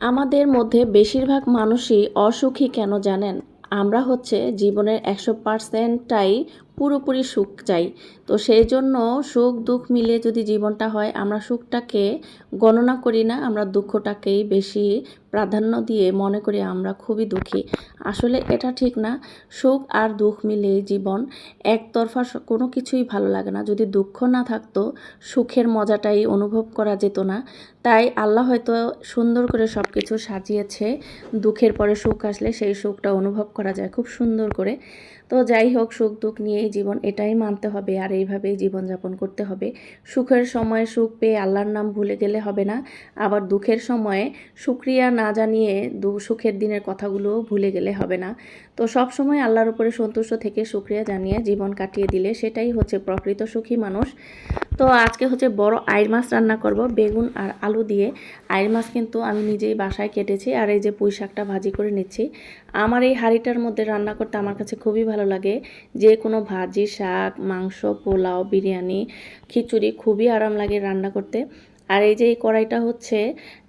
আমাদের মধ্যে বেশিরভাগ মানুষই অসুখী কেন জানেন? আমরা হচ্ছে জীবনের একশো পার্সেন্টটাই পুরোপুরি সুখ চাই। তো সেই জন্য সুখ, দুঃখ মিলিয়ে যদি জীবনটা হয়, আমরা সুখটাকে গণনা করি না, আমরা দুঃখটাকেই বেশি প্রাধান্য দিয়ে মনে করি আমরা খুবই দুঃখী। আসলে এটা ঠিক না। সুখ আর দুঃখ মিলিয়ে জীবন একতরফা কোনো কিছুই ভালো লাগে না। যদি দুঃখ না থাকতো, সুখের মজাটাই অনুভব করা যেত না। তাই আল্লাহ হয়তো সুন্দর করে সব কিছু সাজিয়েছে। দুঃখের পরে সুখ আসলে সেই সুখটা অনুভব করা যায় খুব সুন্দর করে। তো যাই হোক, সুখ, দুঃখ নিয়েই জীবন এটাই মানতে হবে আর এইভাবেই জীবনযাপন করতে হবে। সুখের সময় সুখ পেয়ে আল্লাহর নাম ভুলে গেলে হবে না। আবার দুঃখের সময়ে সুক্রিয়া না জানিয়ে দু সুখের দিনের কথাগুলো ভুলে গেলে হবে না। তো সব সময় আল্লাহর উপরে সন্তুষ্ট থেকে সুক্রিয়া জানিয়ে জীবন কাটিয়ে দিলে সেটাই হচ্ছে প্রকৃত সুখী মানুষ। তো আজকে হচ্ছে বড় আইর মাছ রান্না করব, বেগুন আর আলু দিয়ে। আইর মাছ কিন্তু আমি নিজেই বাসায় কেটেছি আর এই যে পুঁই শাকটা ভাজি করে নিচ্ছি। আমার এই হাঁড়িটার মধ্যে রান্না করতে আমার কাছে খুবই ভালো লাগে। যে কোনো ভাজি, শাক, মাংস, পোলাও, বিরিয়ানি, খিচুড়ি খুবই আরাম লাগে রান্না করতে। আর এই যে এই কড়াইটা হচ্ছে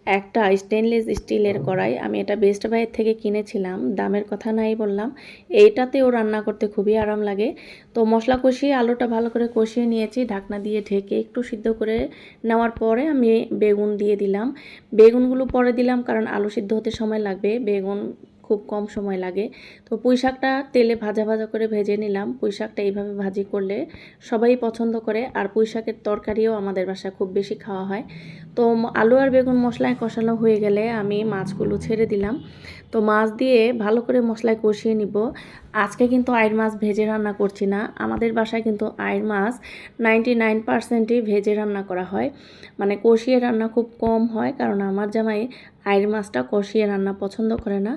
একটা স্টেনলেস স্টিলের কড়াই। আমি এটা বেস্ট বাইয়ের থেকে কিনেছিলাম দামের কথা নাই বললাম। এইটাতেও রান্না করতে খুবই আরাম লাগে। তো মশলা কষিয়ে আলুটা ভালো করে কষিয়ে নিয়েছি ঢাকনা দিয়ে ঢেকে একটু সিদ্ধ করে নেওয়ার পরে আমি বেগুন দিয়ে দিলাম। বেগুনগুলো পরে দিলাম কারণ আলু সিদ্ধ হতে সময় লাগবে। বেগুন খুব কম সময় লাগে। তো পুঁই শাকটা তেলে ভাজা ভাজা করে ভেজে নিলাম। পুঁই শাকটা এইভাবে ভাজি করলে সবাই পছন্দ করে আর পুঁই শাকের তরকারিও আমাদের বাসায় খুব বেশি খাওয়া হয়। তো আলু আর বেগুন মশলায় কষানো হয়ে গেলে আমি মাছগুলো ছেড়ে দিলাম। তো মাছ দিয়ে ভালো করে মশলায় কষিয়ে নিব। আজকে কিন্তু আইর মাছ ভেজে রান্না করছি না। আমাদের বাসায় কিন্তু আইর মাছ নাইনটি নাইন পার্সেন্টই ভেজে রান্না করা হয়। মানে কষিয়ে রান্না খুব কম হয়, কারণ আমার জামাই আইর মাছটা কষিয়ে রান্না পছন্দ করে না।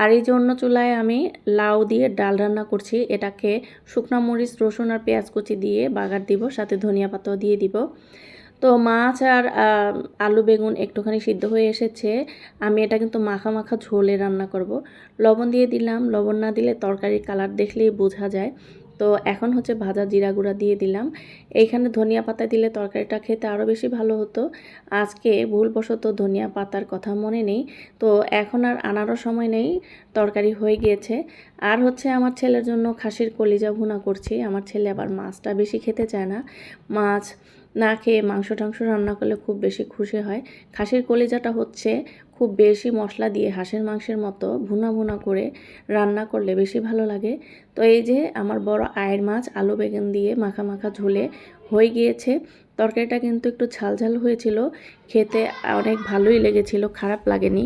আর এই যে অন্য চুলায় আমি লাউ দিয়ে ডাল রান্না করছি, এটাকে শুকনো মরিচ, রসুন আর পেঁয়াজ কুচি দিয়ে বাগার দিব, সাথে ধনিয়া পাতাও দিয়ে দিব। তো মাছ আর আলু, বেগুন একটুখানি সিদ্ধ হয়ে এসেছে। আমি এটা কিন্তু মাখা মাখা ঝোলে রান্না করব। লবণ দিয়ে দিলাম। লবণ না দিলে তরকারির কালার দেখলেই বোঝা যায়। তো এখন হচ্ছে ভাজা জিরা গুঁড়া দিয়ে দিলাম। এইখানে ধনিয়া পাতা দিলে তরকারিটা খেতে আরও বেশি ভালো হতো। আজকে ভুলবশত ধনিয়া পাতার কথা মনে নেই। তো এখন আর আনারও সময় নেই। তরকারি হয়ে গিয়েছে। আর হচ্ছে আমার ছেলের জন্য খাসির কলিজা ভুনা করছি। আমার ছেলে আবার মাছটা বেশি খেতে চায় না। মাছ না খেয়ে মাংস টাংস রান্না করলে খুব বেশি খুশি হয়। খাসির কলিজাটা হচ্ছে খুব বেশি মশলা দিয়ে হাঁসের মাংসের মতো ভুনা ভুনা করে রান্না করলে বেশি ভালো লাগে। তো এই যে আমার বড় আয়ের মাছ আলু বেগুন দিয়ে মাখা মাখা ঝোলে হয়ে গিয়েছে। তরকারিটা কিন্তু একটু ঝাল ঝাল হয়েছিল। খেতে অনেক ভালোই লেগেছিল, খারাপ লাগেনি।